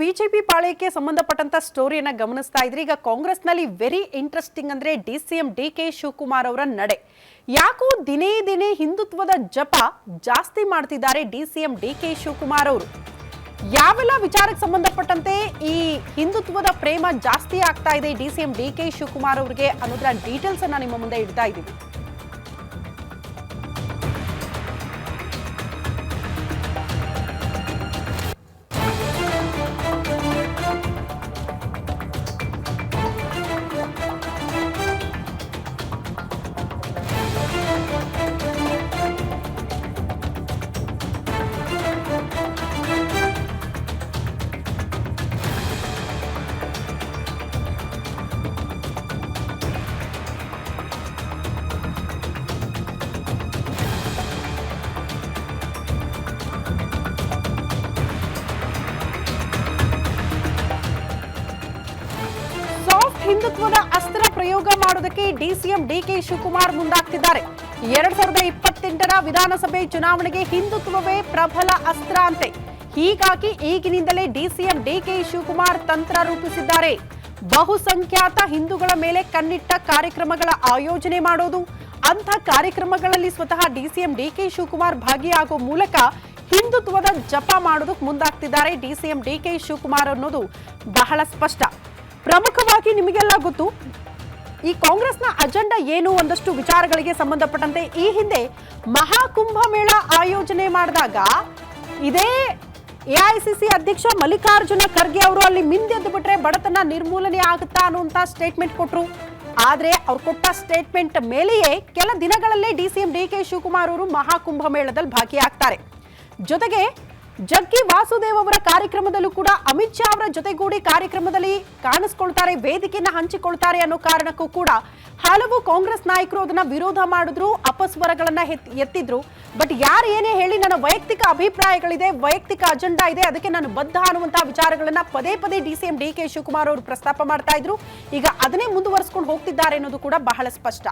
BJP ಪಾಳ್ಯಕ್ಕೆ ಸಂಬಂಧಪಟ್ಟಂತ ಸ್ಟೋರಿಯನ್ನ ಗಮನಿಸ್ತಾ ಇದ್ರಿ. ಈಗ ಕಾಂಗ್ರೆಸ್ನಲ್ಲಿ ವೆರಿ ಇಂಟ್ರೆಸ್ಟಿಂಗ್ ಅಂದ್ರೆ D C M D K Shivakumar ಅವರ ನಡೆ. ಯಾಕೋ ದಿನೇ ದಿನೇ ಹಿಂದುತ್ವದ ಜಪ ಜಾಸ್ತಿ ಮಾಡ್ತಿದ್ದಾರೆ D C M D K Shivakumar ಅವರು. ಯಾವೆಲ್ಲ ವಿಚಾರಕ್ಕೆ ಸಂಬಂಧಪಟ್ಟಂತೆ ಈ ಹಿಂದುತ್ವದ ಪ್ರೇಮ ಜಾಸ್ತಿ ಆಗ್ತಾ ಇದೆ D C M D K Shivakumar ಅವರಿಗೆ ಅನ್ನೋದರ ಡೀಟೇಲ್ಸ್ ಅನ್ನ ನಿಮ್ಮ ಮುಂದೆ ಇಡ್ತಾ ಇದ್ದೀವಿ. ಹಿಂದುತ್ವದ ಅಸ್ತ್ರ ಪ್ರಯೋಗ ಮಾಡೋದಕ್ಕೆ ಡಿಸಿಎಂ ಡಿಕೆ ಶಿವಕುಮಾರ್ ಮುಂದಾಗ್ತಿದ್ದಾರೆ. ಎರಡ್ ಸಾವಿರದ ಇಪ್ಪತ್ತೆಂಟರ ವಿಧಾನಸಭೆ ಚುನಾವಣೆಗೆ ಹಿಂದುತ್ವವೇ ಪ್ರಬಲ ಅಸ್ತ್ರ ಅಂತೆ. ಹೀಗಾಗಿ ಈಗಿನಿಂದಲೇ ಡಿಸಿಎಂ ಡಿಕೆ ಶಿವಕುಮಾರ್ ತಂತ್ರ ರೂಪಿಸಿದ್ದಾರೆ. ಬಹುಸಂಖ್ಯಾತ ಹಿಂದೂಗಳ ಮೇಲೆ ಕಣ್ಣಿಟ್ಟ ಕಾರ್ಯಕ್ರಮಗಳ ಆಯೋಜನೆ ಮಾಡೋದು, ಅಂಥ ಕಾರ್ಯಕ್ರಮಗಳಲ್ಲಿ ಸ್ವತಃ ಡಿಸಿಎಂ ಡಿಕೆ ಶಿವಕುಮಾರ್ ಭಾಗಿಯಾಗೋ ಮೂಲಕ ಹಿಂದುತ್ವದ ಜಪ ಮಾಡೋದಕ್ಕೆ ಮುಂದಾಗ್ತಿದ್ದಾರೆ ಡಿಸಿಎಂ ಡಿಕೆ ಶಿವಕುಮಾರ್ ಅನ್ನೋದು ಬಹಳ ಸ್ಪಷ್ಟ. ಪ್ರಮುಖವಾಗಿ ನಿಮಗೆಲ್ಲ ಗೊತ್ತು, ಈ ಕಾಂಗ್ರೆಸ್ನ ಅಜೆಂಡಾ ಏನು ಒಂದಷ್ಟು ವಿಚಾರಗಳಿಗೆ ಸಂಬಂಧಪಟ್ಟಂತೆ ಈ ಹಿಂದೆ ಮಹಾಕುಂಭ ಮೇಳ ಆಯೋಜನೆ ಮಾಡಿದಾಗ ಇದೇ ಎಐಸಿಸಿ ಅಧ್ಯಕ್ಷ ಮಲ್ಲಿಕಾರ್ಜುನ ಖರ್ಗೆ ಅವರು ಅಲ್ಲಿ ಮಿಂದೆದ್ದು ಬಿಟ್ರೆ ಬಡತನ ನಿರ್ಮೂಲನೆ ಆಗುತ್ತಾ ಅನ್ನುವಂತ ಸ್ಟೇಟ್ಮೆಂಟ್ ಕೊಟ್ರು. ಆದ್ರೆ ಅವ್ರು ಕೊಟ್ಟ ಸ್ಟೇಟ್ಮೆಂಟ್ ಮೇಲೆಯೇ ಕೆಲ ದಿನಗಳಲ್ಲೇ D C M D K Shivakumar ಅವರು ಮಹಾಕುಂಭ ಮೇಳದಲ್ಲಿ ಭಾಗಿಯಾಗ್ತಾರೆ. ಜೊತೆಗೆ ಜಗ್ಗಿ ವಾಸುದೇವ್ ಅವರ ಕಾರ್ಯಕ್ರಮದಲ್ಲೂ ಕೂಡ ಅಮಿತ್ ಶಾ ಅವರ ಜೊತೆಗೂಡಿ ಕಾರ್ಯಕ್ರಮದಲ್ಲಿ ಕಾಣಿಸ್ಕೊಳ್ತಾರೆ ವೇದಿಕೆಯನ್ನ ಹಂಚಿಕೊಳ್ತಾರೆ ಅನ್ನೋ ಕಾರಣಕ್ಕೂ ಕೂಡ ಹಲವು ಕಾಂಗ್ರೆಸ್ ನಾಯಕರು ಅದನ್ನ ವಿರೋಧ ಮಾಡಿದ್ರು, ಅಪಸ್ವರಗಳನ್ನ ಎತ್- ಎತ್ತಿದ್ರು. ಬಟ್ ಯಾರು ಏನೇ ಹೇಳಿ ನನ್ನ ವೈಯಕ್ತಿಕ ಅಭಿಪ್ರಾಯಗಳಿದೆ, ವೈಯಕ್ತಿಕ ಅಜೆಂಡಾ ಇದೆ, ಅದಕ್ಕೆ ನಾನು ಬದ್ಧ ಅನ್ನುವಂತಹ ವಿಚಾರಗಳನ್ನ ಪದೇ ಪದೇ D C M D K Shivakumar ಅವರು ಪ್ರಸ್ತಾಪ ಮಾಡ್ತಾ ಇದ್ರು. ಈಗ ಅದನ್ನೇ ಮುಂದುವರಿಸ್ಕೊಂಡು ಹೋಗ್ತಿದ್ದಾರೆ ಅನ್ನೋದು ಕೂಡ ಬಹಳ ಸ್ಪಷ್ಟ.